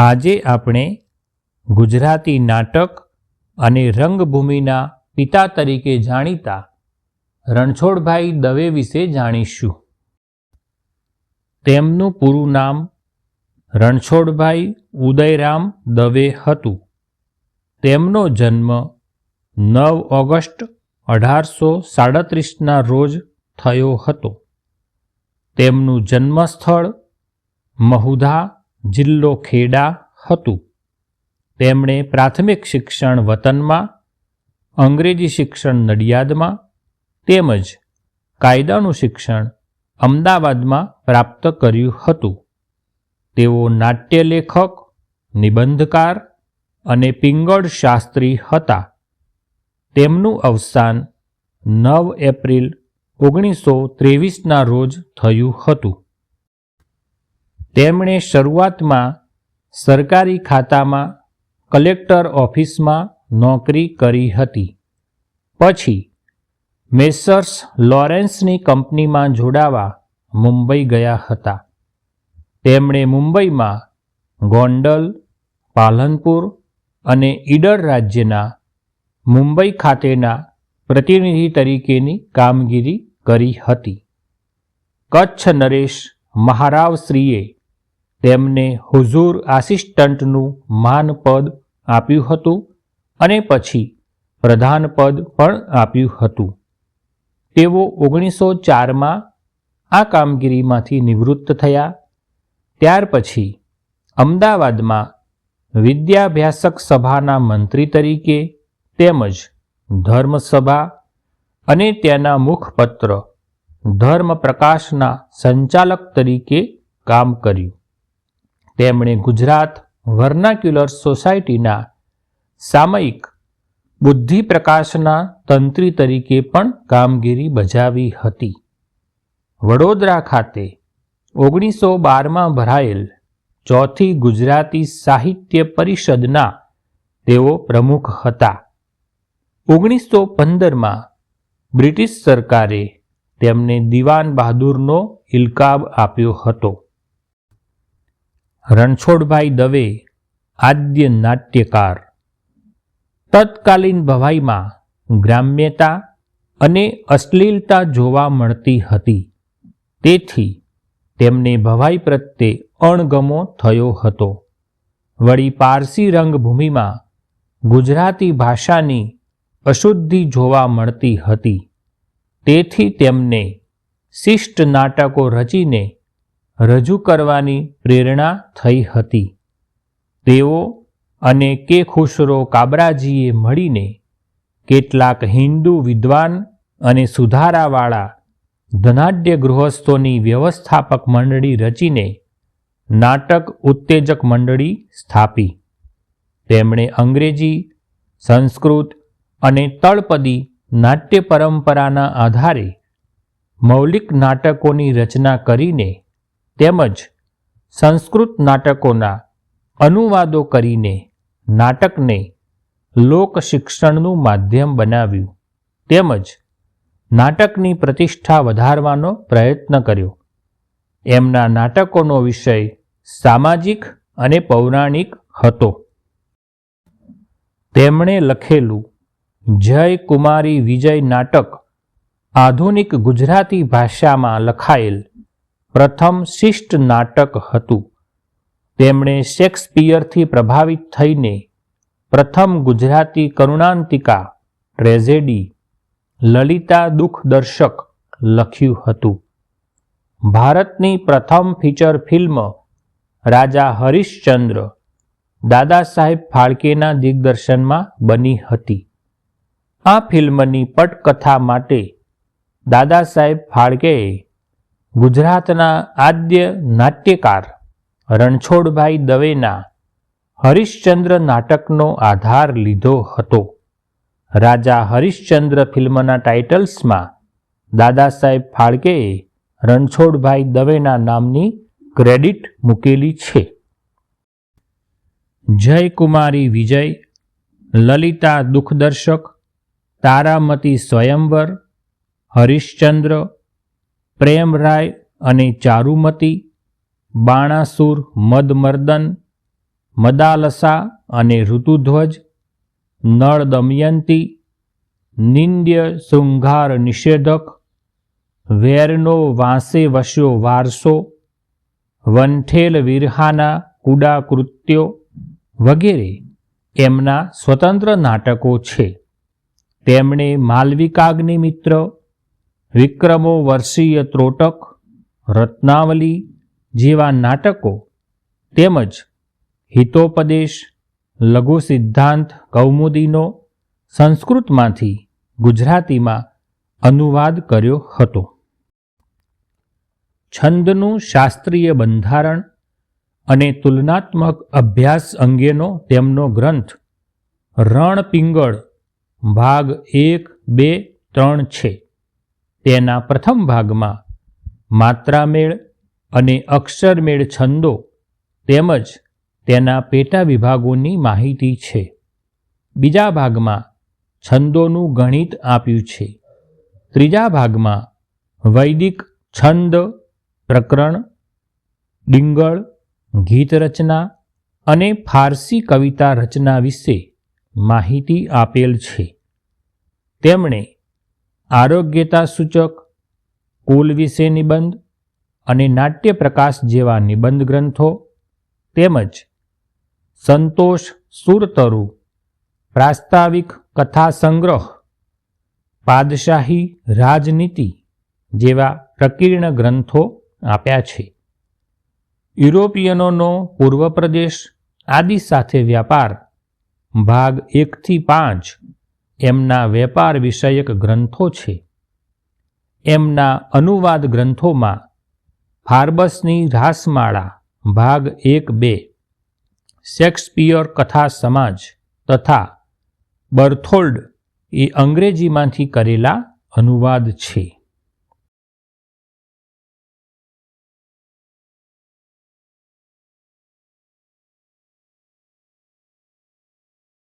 આજે આપણે ગુજરાતી નાટક અને રંગભૂમિના પિતા તરીકે જાણીતા રણછોડભાઈ દવે વિશે જાણીશું. તેમનું પૂરું નામ રણછોડભાઈ ઉદયરામ દવે હતું. તેમનો જન્મ નવ ઓગસ્ટ અઢારસો સાડત્રીસના રોજ થયો હતો. તેમનું જન્મસ્થળ મહુધા જિલ્લો ખેડા હતું. તેમણે પ્રાથમિક શિક્ષણ વતનમાં, અંગ્રેજી શિક્ષણ નડિયાદમાં તેમજ કાયદાનું શિક્ષણ અમદાવાદમાં પ્રાપ્ત કર્યું હતું. તેઓ નાટ્યલેખક નિબંધકાર અને પિંગળ શાસ્ત્રી હતા. તેમનું અવસાન નવ એપ્રિલ ઓગણીસો ત્રેવીસના રોજ થયું હતું. તેમણે શરૂઆતમાં સરકારી ખાતામાં કલેક્ટર ઓફિસમાં નોકરી કરી હતી. પછી મેસર્સ લોરેન્સની કંપનીમાં જોડાવા મુંબઈ ગયા હતા. તેમણે મુંબઈમાં ગોંડલ, પાલનપુર અને ઈડર રાજ્યના મુંબઈ ખાતેના પ્રતિનિધિ તરીકેની કામગીરી કરી હતી. કચ્છ નરેશ મહારાવશ્રીએ તેમને હુઝુર આસિસ્ટન્ટનું માન પદ આપ્યું હતું અને પછી પ્રધાન પદ પણ આપ્યું હતું. તેઓ ઓગણીસો ચારમાં આ કામગીરીમાંથી નિવૃત્ત થયા. ત્યાર પછી અમદાવાદમાં વિદ્યાભ્યાસક સભાના મંત્રી તરીકે તેમજ ધર્મસભા અને તેના મુખપત્ર ધર્મ પ્રકાશના સંચાલક તરીકે કામ કર્યું. તેમણે ગુજરાત વર્નાક્યુલર સોસાયટીના સામયિક બુદ્ધિ પ્રકાશના તંત્રી તરીકે પણ કામગીરી બજાવી હતી. વડોદરા ખાતે ઓગણીસો બારમાં ભરાયેલ ચોથી ગુજરાતી સાહિત્ય પરિષદના તેઓ પ્રમુખ હતા. ઓગણીસો પંદરમાં બ્રિટિશ સરકારે તેમને દિવાન બહાદુરનો ઇલકાબ આપ્યો હતો. રણછોડભાઈ દવે આદ્ય નાટ્યકાર. તત્કાલીન ભવાઈમાં ગ્રામ્યતા અને અશ્લીલતા જોવા મળતી હતી. તેથી તેમને ભવાઈ પ્રત્યે અણગમો થયો હતો. વળી પારસી રંગભૂમિમાં ગુજરાતી ભાષાની અશુદ્ધિ જોવા મળતી હતી. તેથી તેમને શિષ્ટ નાટકો રચીને રજૂ કરવાની પ્રેરણા થઈ હતી. તેઓ અને કે ખુશરો કાબરાજીએ મળીને કેટલાક હિન્દુ વિદ્વાન અને સુધારાવાળા ધનાઢ્ય ગૃહસ્થોની વ્યવસ્થાપક મંડળી રચીને નાટક ઉત્તેજક મંડળી સ્થાપી. તેમણે અંગ્રેજી, સંસ્કૃત અને તળપદી નાટ્ય પરંપરાના આધારે મૌલિક નાટકોની રચના કરીને તેમજ સંસ્કૃત નાટકોના અનુવાદો કરીને નાટકને લોક શિક્ષણનું માધ્યમ બનાવ્યું. તેમજ નાટકની પ્રતિષ્ઠા વધારવાનો પ્રયત્ન કર્યો. એમના નાટકોનો વિષય સામાજિક અને પૌરાણિક હતો. તેમણે લખેલું જય કુમારી વિજય નાટક આધુનિક ગુજરાતી ભાષામાં લખાયેલ પ્રથમ શિષ્ટ નાટક હતું. તેમણે શેક્સપિયરથી પ્રભાવિત થઈને પ્રથમ ગુજરાતી કરુણાંતિકા ટ્રેઝેડી લલિતા દુઃખદર્શક લખ્યું હતું. ભારતની પ્રથમ ફીચર ફિલ્મ રાજા હરિશ્ચંદ્ર દાદા સાહેબ ફાળકેના દિગ્દર્શનમાં બની હતી. આ ફિલ્મની પટકથા માટે દાદા સાહેબ ફાળકેએ ગુજરાતના આદ્ય નાટ્યકાર રણછોડભાઈ દવેના હરિશ્ચંદ્ર નાટકનો આધાર લીધો હતો. રાજા હરિશ્ચંદ્ર ફિલ્મના ટાઇટલ્સમાં દાદા સાહેબ ફાળકેએ રણછોડભાઈ દવેના નામની ક્રેડિટ મૂકેલી છે. જય કુમારી વિજય, લલિતા દુઃખદર્શક, તારામતી સ્વયંવર, હરિશ્ચંદ્ર પ્રેમરાય અને ચારુમતી, બાણાસુર, મદમર્દન, મદાલસા અને ઋતુધ્વજ નળ દમયંતી નિંદ્ય શૃંગાર નિષેધક, વેરનો વાંસે વસ્યો વારસો, વંઠેલ વિરહાના કુડા કૃત્યો વગેરે એમના સ્વતંત્ર નાટકો છે. તેમણે માલવિકાગ્નિ મિત્ર વિક્રમો વર્ષીય ત્રોટક, રત્નાવલી જેવા નાટકો તેમજ હિતોપદેશ, લઘુ સિદ્ધાંત, કૌમુદીનો સંસ્કૃતમાંથી ગુજરાતીમાં અનુવાદ કર્યો હતો. છંદનું શાસ્ત્રીય બંધારણ અને તુલનાત્મક અભ્યાસ અંગેનો તેમનો ગ્રંથ રણપિંગળ ભાગ એક બે ત્રણ છે. તેના પ્રથમ ભાગમાં માત્રામેળ અને અક્ષરમેળ છંદો તેમજ તેના પેટા વિભાગોની માહિતી છે. બીજા ભાગમાં છંદોનું ગણિત આપ્યું છે. ત્રીજા ભાગમાં વૈદિક છંદ પ્રકરણ, ડિંગળ ગીત રચના અને ફારસી કવિતા રચના વિશે માહિતી આપેલ છે. તેમણે આરોગ્યતા સૂચક, કુલ વિશે નિબંધ અને નાટ્ય પ્રકાશ જેવા નિબંધ ગ્રંથો તેમજ સંતોષ સુરતરુ પ્રાસ્તાવિક કથા સંગ્રહ, પાદશાહી રાજનીતિ જેવા પ્રકીર્ણ ગ્રંથો આપ્યા છે. યુરોપિયનોનો પૂર્વ પ્રદેશ આદિ સાથે વ્યાપાર, ભાગ એકથી પાંચ એમના વેપાર વિષયક ગ્રંથો છે. એમના અનુવાદ ગ્રંથોમાં ફાર્બસની રાસમાળા ભાગ એક બે, શેક્સપિયર કથા સમાજ તથા બર્થોલ્ડ એ અંગ્રેજીમાંથી કરેલા અનુવાદ છે.